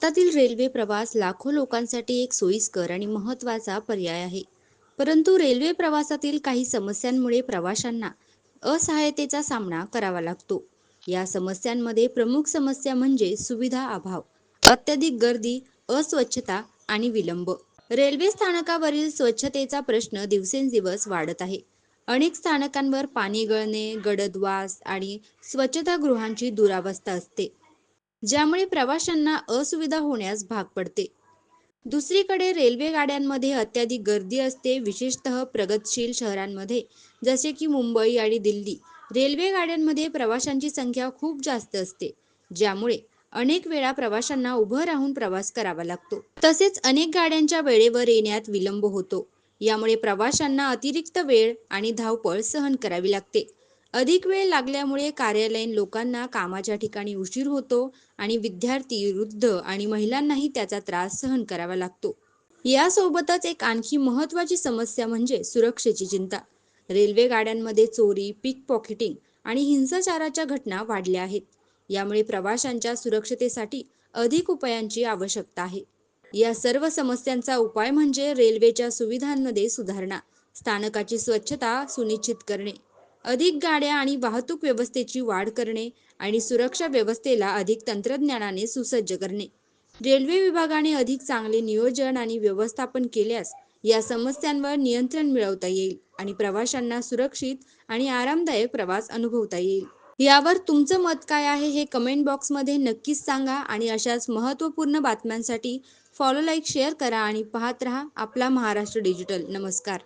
भारतातील रेल्वे प्रवास लाखो लोकांसाठी एक सोयीस्कर आणि महत्त्वाचा पर्याय आहे. परंतु रेल्वे प्रवासातील काही समस्यांमुळे प्रवाशांना असहायतेचा सामना करावा लागतो. या समस्यांमध्ये प्रमुख समस्या म्हणजे सुविधा अभाव अत्यधिक गर्दी अस्वच्छता आणि विलंब. रेल्वे स्थानकावरील स्वच्छतेचा प्रश्न दिवसेंदिवस वाढत आहे. अनेक स्थानकांवर पाणी गळणे गडद वास आणि स्वच्छतागृहांची दुरावस्था असते. ज्यामुळे प्रवाशांना असुविधा होण्यास भाग पडते. दुसरीकडे रेल्वे गाड्यांमध्ये अत्याधिक गर्दी असते विशेषतः प्रगतशील शहरांमध्ये. जसे की मुंबई आणि दिल्ली रेल्वे गाड्यांमध्ये प्रवाशांची संख्या खूप जास्त असते ज्यामुळे अनेक वेळा प्रवाशांना उभं राहून प्रवास करावा लागतो. तसेच अनेक गाड्यांच्या वेळेवर येण्यात विलंब होतो. यामुळे प्रवाशांना अतिरिक्त वेळ आणि धावपळ सहन करावी लागते. अधिक वेळ लागल्यामुळे कार्यालयीन लोकांना कामाच्या ठिकाणी उशीर होतो आणि विद्यार्थी वृद्ध आणि महिलांनाही त्याचा त्रास सहन करावा लागतो. यासोबतच एक आणखी महत्त्वाची समस्या म्हणजे सुरक्षेची चिंता. रेल्वे गाड्यांमध्ये चोरी पिक पॉकेटिंग आणि हिंसाचाराच्या घटना वाढल्या आहेत. यामुळे प्रवाशांच्या सुरक्षतेसाठी अधिक उपायांची आवश्यकता आहे. या सर्व समस्यांचा उपाय म्हणजे रेल्वेच्या सुविधांमध्ये सुधारणा स्थानकाची स्वच्छता सुनिश्चित करणे. अधिक गाड्या आणि वाहतूक व्यवस्थेची वाढ करणे आणि सुरक्षा व्यवस्थेला अधिक तंत्रज्ञानाने सुसज्ज करणे. रेल्वे विभागाने अधिक चांगले नियोजन आणि व्यवस्थापन केल्यास या समस्यांवर नियंत्रण मिळवता येईल आणि प्रवाशांना सुरक्षित आणि आरामदायक प्रवास अनुभवता येईल. यावर तुमचं मत काय आहे हे कमेंट बॉक्समध्ये नक्कीच सांगा आणि अशाच महत्त्वपूर्ण बातम्यांसाठी फॉलो लाईक शेअर करा आणि पाहत रहा आपला महाराष्ट्र डिजिटल नमस्कार.